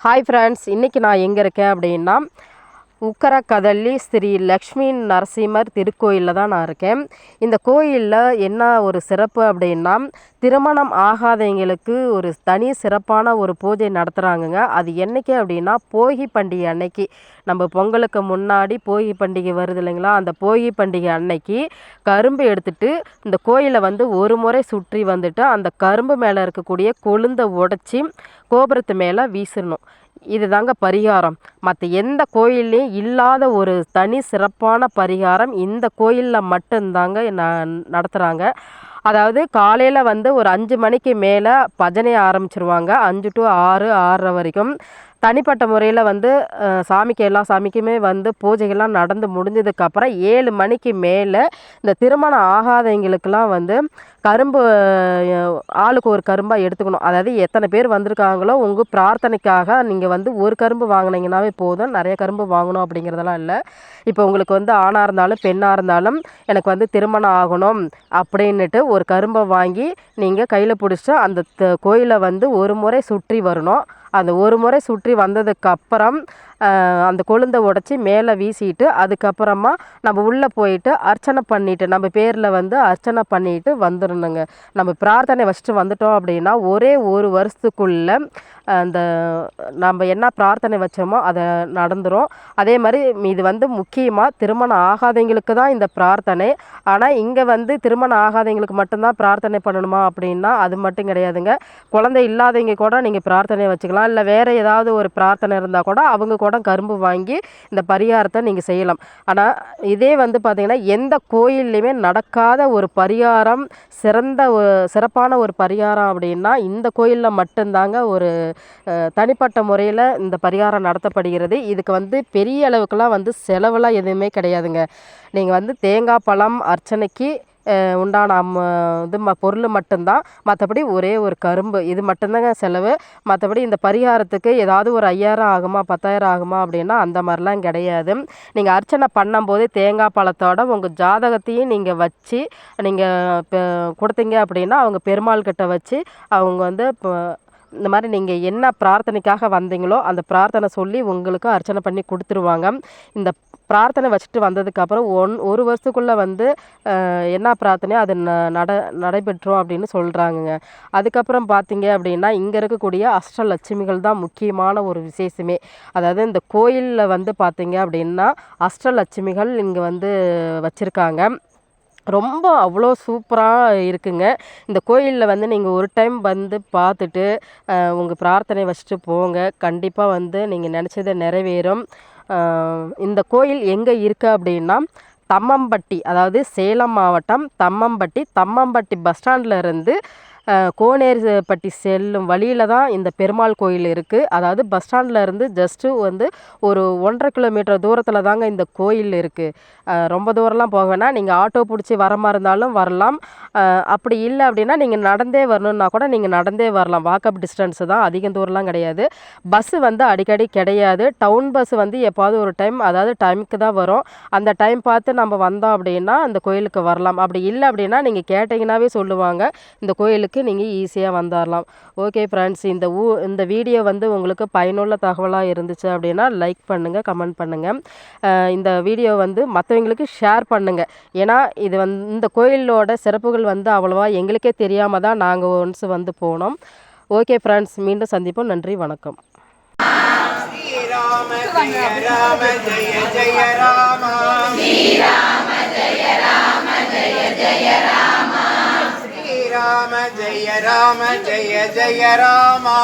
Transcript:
Hi friends இன்றைக்கி நான் எங்கே இருக்கேன் அப்படின்னா உக்கரக்கதள்ளி ஸ்ரீ லக்ஷ்மி நரசிம்மர் திருக்கோயிலில் தான் நான் இருக்கேன். இந்த கோயிலில் என்ன ஒரு சிறப்பு அப்படின்னா திருமணம் ஆகாதவங்களுக்கு ஒரு தனி சிறப்பான ஒரு பூஜை நடத்துகிறாங்கங்க அது என்றைக்கு அப்படின்னா போகி பண்டிகை அன்னைக்கு. நம்ம பொங்கலுக்கு முன்னாடி போகி பண்டிகை வருது இல்லைங்களா? அந்த போகி பண்டிகை அன்னைக்கு கரும்பு எடுத்துட்டு இந்த கோயிலை வந்து ஒரு முறை சுற்றி வந்துட்டு அந்த கரும்பு மேலே இருக்கக்கூடிய கொழுந்தை உடச்சி கோபுரத்து மேலே இது இதுதாங்க பரிகாரம். மற்ற எந்த கோயில்லையும் இல்லாத ஒரு தனி சிறப்பான பரிகாரம் இந்த கோயிலில் மட்டும்தாங்க ந நடத்துகிறாங்க அதாவது காலையில் வந்து ஒரு அஞ்சு மணிக்கு மேலே பஜனை ஆரம்பிச்சிருவாங்க. அஞ்சு டு ஆறு ஆறரை வரைக்கும். தனிப்பட்ட முறையில் வந்து சாமிக்கு எல்லா சாமிக்குமே வந்து பூஜைகள்லாம் நடந்து முடிஞ்சதுக்கப்புறம் ஏழு மணிக்கு மேலே இந்த திருமணம் ஆகாதவங்களுக்கெல்லாம் வந்து கரும்பு ஆளுக்கு ஒரு கரும்பாக எடுத்துக்கணும். அதாவது எத்தனை பேர் வந்திருக்காங்களோ உங்கள் பிரார்த்தனைக்காக நீங்கள் வந்து ஒரு கரும்பு வாங்கினீங்கன்னாவே போதும். நிறைய கரும்பு வாங்கணும் அப்படிங்கிறதெல்லாம் இல்லை. இப்போ உங்களுக்கு வந்து ஆணாக இருந்தாலும் பெண்ணாக இருந்தாலும் எனக்கு வந்து திருமணம் ஆகணும் அப்படின்னுட்டு ஒரு கரும்பை வாங்கி நீங்கள் கையில் பிடிச்சிட்டு அந்த த- கோயிலை வந்து ஒரு முறை சுற்றி வரணும். அந்த ஒரு முறை சுற்றி வந்ததுக்கப்புறம் அந்த கொழுந்தை உடச்சி மேலே வீசிட்டு அதுக்கப்புறமா நம்ம உள்ளே போயிட்டு அர்ச்சனை பண்ணிவிட்டு நம்ம பேரில் வந்து அர்ச்சனை பண்ணிவிட்டு வந்துடணுங்க. நம்ம பிரார்த்தனை வச்சுட்டு வந்துட்டோம் அப்படின்னா ஒரே ஒரு வருஷத்துக்குள்ளே அந்த நம்ம என்ன பிரார்த்தனை வச்சோமோ அதை நடந்துடும் அதே மாதிரி இது வந்து முக்கியமாக திருமணம் ஆகாதவங்களுக்கு தான் இந்த பிரார்த்தனை. ஆனால் இங்கே வந்து திருமணம் ஆகாதவங்களுக்கு மட்டும்தான் பிரார்த்தனை பண்ணணுமா அப்படின்னா அது மட்டும் கிடையாதுங்க. குழந்தை இல்லாதவங்க கூட நீங்கள் பிரார்த்தனை வச்சுக்கலாம். இல்லை வேறு ஏதாவது ஒரு பிரார்த்தனை இருந்தால் கூட அவங்க கூட கரும்பு வாங்கி இந்த பரிகாரத்தை நீங்கள் செய்யலாம். ஆனால் இதே வந்து பார்த்திங்கன்னா எந்த கோயில்லையுமே நடக்காத ஒரு பரிகாரம் சிறந்த சிறப்பான ஒரு பரிகாரம் அப்படின்னா இந்த கோயிலில் மட்டும்தாங்க ஒரு தனிப்பட்ட முறையில் இந்த பரிகாரம் நடத்தப்படுகிறது. இதுக்கு வந்து பெரிய அளவுக்குலாம் வந்து செலவெல்லாம் எதுவுமே கிடையாதுங்க. நீங்கள் வந்து தேங்காய் பழம் அர்ச்சனைக்கு உண்டான இது ம பொருள் மட்டும்தான். மற்றபடி ஒரே ஒரு கரும்பு. இது மட்டும்தாங்க செலவு. மற்றபடி இந்த பரிகாரத்துக்கு ஏதாவது ஒரு ஐயாயிரம் ஆகுமா பத்தாயிரம் ஆகுமா அப்படின்னா அந்த மாதிரிலாம் கிடையாது. நீங்கள் அர்ச்சனை பண்ணும்போது தேங்காய் பழத்தோட உங்கள் ஜாதகத்தையும் நீங்கள் வச்சு நீங்கள் கொடுத்தீங்க அப்படின்னா அவங்க பெருமாள் கிட்ட வச்சு அவங்க வந்து இப்போ இந்த மாதிரி நீங்கள் என்ன பிரார்த்தனைக்காக வந்தீங்களோ அந்த பிரார்த்தனை சொல்லி உங்களுக்கு அர்ச்சனை பண்ணி கொடுத்துருவாங்க. இந்த பிரார்த்தனை வச்சுட்டு வந்ததுக்கப்புறம் ஒன் ஒரு வருஷத்துக்குள்ளே வந்து என்ன பிரார்த்தனையோ அது ந- நட நடைபெற்றோம் அப்படின்னு சொல்கிறாங்கங்க அதுக்கப்புறம் பார்த்தீங்க அப்படின்னா இங்கே இருக்கக்கூடிய அஷ்டலட்சுமிகள் தான் முக்கியமான ஒரு விசேஷமே. அதாவது இந்த கோயிலில் வந்து பார்த்தீங்க அப்படின்னா அஷ்டலட்சுமிகள் இங்கே வந்து வச்சுருக்காங்க. ரொம்ப அவ்வளோ சூப்பராக இருக்குங்க. இந்த கோயிலில் வந்து நீங்கள் ஒரு டைம் வந்து பார்த்துட்டு உங்கள் பிரார்த்தனை வச்சுட்டு போங்க. கண்டிப்பாக வந்து நீங்கள் நினச்சதை நிறைவேறும். இந்த கோயில் எங்கே இருக்குது அப்படின்னா தம்மம்பட்டி அதாவது சேலம் மாவட்டம் தம்மம்பட்டி. தம்மம்பட்டி பஸ் ஸ்டாண்டில் இருந்து கோனேரிப்பட்டி செல்லும் வழியில் தான் இந்த பெருமாள் கோயில் இருக்குது அதாவது பஸ் ஸ்டாண்டில் இருந்து ஜஸ்ட்டு வந்து ஒரு ஒன்றரை கிலோமீட்டர் தூரத்தில் தாங்க இந்த கோயில் இருக்குது ரொம்ப தூரம்லாம் போக வேணாம். நீங்கள் ஆட்டோ பிடிச்சி வர மாதிரி இருந்தாலும் வரலாம் அப்படி இல்லை அப்படின்னா நீங்கள் நடந்தே வரணுன்னா கூட நீங்கள் நடந்தே வரலாம். வாக்கப் டிஸ்டன்ஸு தான். அதிகம் தூரம்லாம் கிடையாது. பஸ்ஸு வந்து அடிக்கடி கிடையாது. டவுன் பஸ் வந்து எப்பாவது ஒரு டைம் அதாவது டைமுக்கு தான் வரும். அந்த டைம் பார்த்து நம்ம வந்தோம் அப்படின்னா அந்த கோயிலுக்கு வரலாம். அப்படி இல்லை அப்படின்னா நீங்கள் கேட்டிங்கனாவே சொல்லுவாங்க இந்த கோயிலுக்கு இடத்துக்கு நீங்கள் ஈஸியாக வந்துடலாம் ஓகே ஃப்ரெண்ட்ஸ் இந்த ஊ இந்த வீடியோ வந்து உங்களுக்கு பயனுள்ள தகவலாக இருந்துச்சு அப்படின்னா லைக் பண்ணுங்கள் கமெண்ட் பண்ணுங்கள் இந்த வீடியோ வந்து மற்றவங்களுக்கு ஷேர் பண்ணுங்கள் ஏன்னா இது வந் இந்த கோயிலோட சிறப்புகள் வந்து அவ்வளோவா எங்களுக்கே தெரியாமல் தான் நாங்கள் ஒன்ஸ் வந்து போனோம். ஓகே ஃப்ரெண்ட்ஸ் மீண்டும் சந்திப்போம். நன்றி வணக்கம். ஜெய ராம ஜெய ஜெய ராம ஜெய ஜெய ராம. ராம ஜெய ராம ஜெய ஜெய ராமா.